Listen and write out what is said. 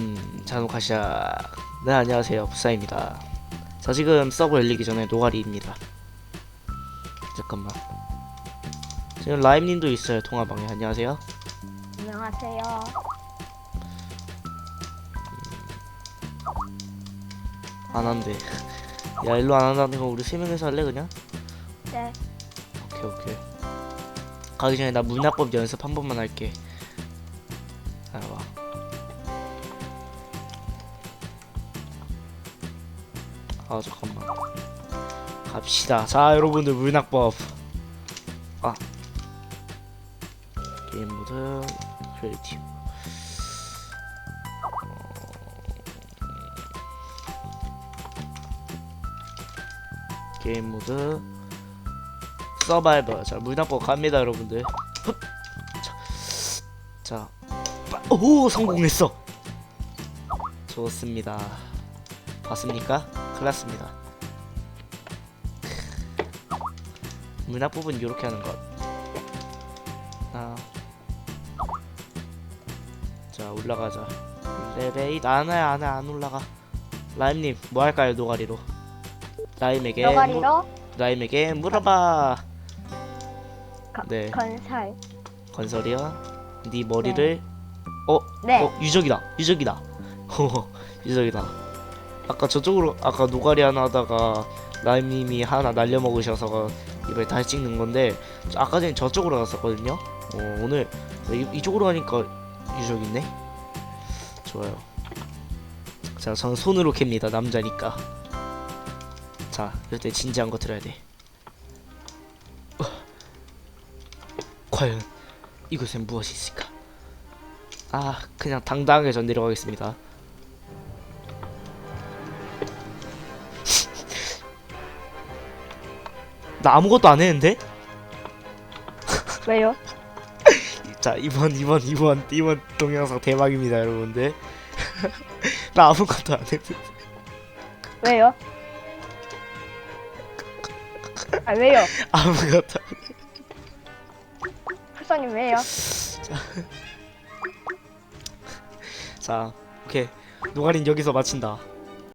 음, 자노카시아. 네, 안녕하세요. 부사입니다. 자, 지금 서버 열리기 전에 노가리입니다. 잠깐만. 지금 라임님도 있어요, 통화방에. 안녕하세요. 안녕하세요. 안 한대. 야, 일로 안 한다는 거 우리 세 명이서 할래, 그냥? 네. 오케이, 오케이. 가기 전에 나 문학법 연습 한 번만 할게. 알아봐. 아, 잠깐만. 갑시다. 자, 여러분들 문학법. 아. 게임 모드 크리에이티브. 게임 모드 서바이벌 자 물납법 갑니다 여러분들 흡. 자, 오 성공했어 좋습니다 봤습니까 클났습니다 물납법은 이렇게 하는 것 하나 자 올라가자 레벨 안해 안해 안 올라가 라임님 뭐 할까요 노가리로 라임에게 물- 노가리로 라임에게 물어봐. 거- 네. 건설. 건설이야. 네 머리를 어? 네. 어 유적이다. 유적이다. 허허 유적이다. 아까 저쪽으로 아까 노가리 하나 하다가 라임님이 하나 날려 먹으셔서 이번에 다시 찍는 건데 아까 전에 저쪽으로 갔었거든요. 어, 오늘 이, 이쪽으로 가니까 유적 있네. 좋아요. 자, 전 손으로 캡니다. 남자니까. 자, 이럴 때 진지한 거 들어야 돼. 어. 과연 이곳엔 무엇이 있을까? 아, 그냥 당당하게 전 내려가겠습니다. 나 아무것도 안 했는데? 왜요? 자, 이번 이번 이번 이번 동영상 대박입니다, 여러분들. 나 아무것도 안 했는데. 왜요? 아 왜요? 아무것도. 안- 학사님 왜요? 자, 오케이. 노가린 여기서 마친다.